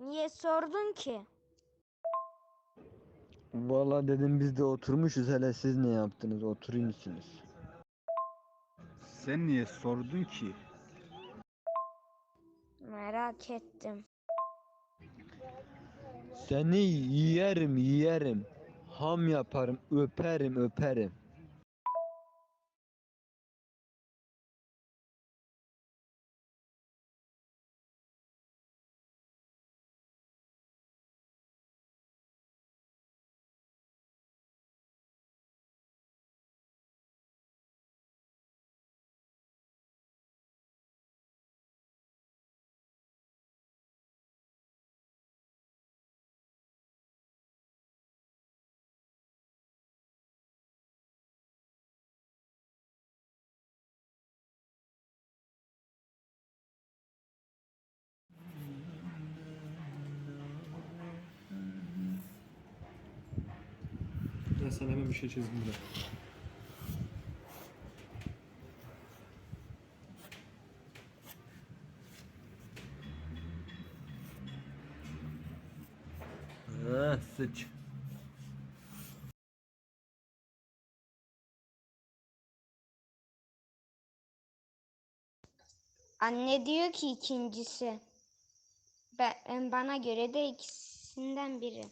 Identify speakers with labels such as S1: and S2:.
S1: Niye sordun ki?
S2: Valla dedim biz de oturmuşuz hele siz ne yaptınız oturur musunuz?
S3: Sen niye sordun ki?
S1: Merak ettim.
S2: Seni yiyerim yiyerim. Ham yaparım öperim öperim.
S4: Ben sana hemen bir şey çizdim de.
S2: Ha, sıç.
S1: Anne diyor ki ikincisi. Ben, bana göre de ikisinden biri.